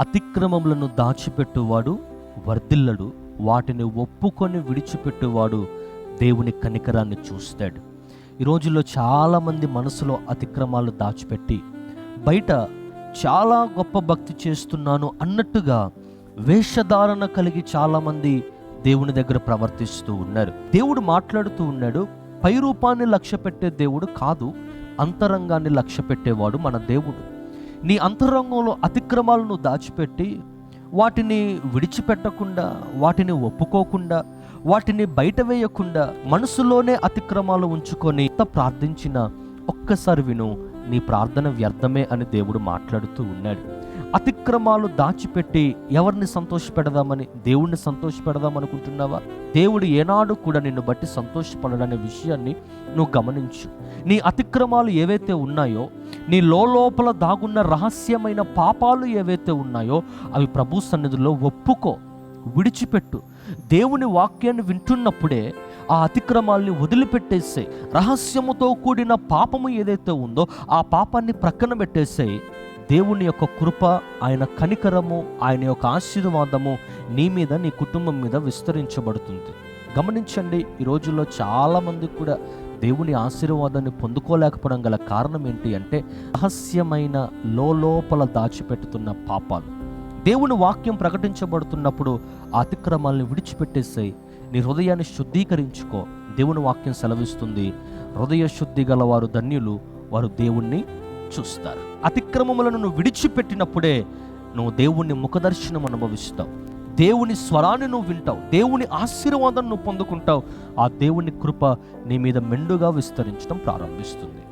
అతిక్రమములను దాచిపెట్టువాడు వర్ధిల్లడు వాటిని ఒప్పుకొని విడిచిపెట్టువాడు దేవుని కనికరాన్ని చూస్తాడు. ఈ రోజుల్లో చాలామంది మనసులో అతిక్రమాలు దాచిపెట్టి బయట చాలా గొప్ప భక్తి చేస్తున్నాను అన్నట్టుగా వేషధారణ కలిగి చాలామంది దేవుని దగ్గర ప్రవర్తిస్తూ ఉన్నారు. దేవుడు మాట్లాడుతూ ఉన్నాడు పై రూపాన్ని లక్ష్య పెట్టే దేవుడు కాదు అంతరంగాన్ని లక్ష్య పెట్టేవాడు మన దేవుడు. నీ అంతరంగంలో అతిక్రమాలను దాచిపెట్టి వాటిని విడిచిపెట్టకుండా వాటిని ఒప్పుకోకుండా వాటిని బయట వేయకుండా మనసులోనే అతిక్రమాలు ఉంచుకొని ఎంత ప్రార్థించినా ఒక్కసారి విను నీ ప్రార్థన వ్యర్థమే అని దేవుడు మాట్లాడుతూ ఉన్నాడు. అతిక్రమాలు దాచిపెట్టి ఎవరిని సంతోషపెడదామని దేవుణ్ణి సంతోషపెడదాం అనుకుంటున్నావా? దేవుడు ఏనాడు కూడా నిన్ను బట్టి సంతోషపడడనే విషయాన్ని నువ్వు గమనించు. నీ అతిక్రమాలు ఏవైతే ఉన్నాయో నీ లోపల దాగున్న రహస్యమైన పాపాలు ఏవైతే ఉన్నాయో అవి ప్రభు సన్నిధిలో ఒప్పుకో విడిచిపెట్టు. దేవుని వాక్యాన్ని వింటున్నప్పుడే ఆ అతిక్రమాల్ని వదిలిపెట్టేసే రహస్యముతో కూడిన పాపము ఏదైతే ఉందో ఆ పాపాన్ని ప్రక్కన పెట్టేసేయి. దేవుని యొక్క కృప ఆయన కనికరము ఆయన యొక్క ఆశీర్వాదము నీ మీద నీ కుటుంబం మీద విస్తరించబడుతుంది. గమనించండి ఈ రోజుల్లో చాలామంది కూడా దేవుని ఆశీర్వాదాన్ని పొందుకోలేకపోవడం గల కారణం ఏంటి అంటే రహస్యమైన లోపల దాచిపెట్టుతున్న పాపాలు. దేవుని వాక్యం ప్రకటించబడుతున్నప్పుడు అతిక్రమాలను అతిక్రమాల్ని విడిచిపెట్టేసాయి నీ హృదయాన్ని శుద్ధీకరించుకో. దేవుని వాక్యం సెలవిస్తుంది హృదయ శుద్ధి గల వారు ధన్యులు వారు దేవుణ్ణి చూస్తారు. అతిక్రమములను నువ్వు విడిచిపెట్టినప్పుడే నువ్వు దేవుణ్ణి ముఖదర్శనం అనుభవిస్తావు. దేవుని స్వరాన్ని నువ్వు వింటావు దేవుని ఆశీర్వాదం నువ్వు పొందుకుంటావు ఆ దేవుని కృప నీ మీద మెండుగా విస్తరించడం ప్రారంభిస్తుంది.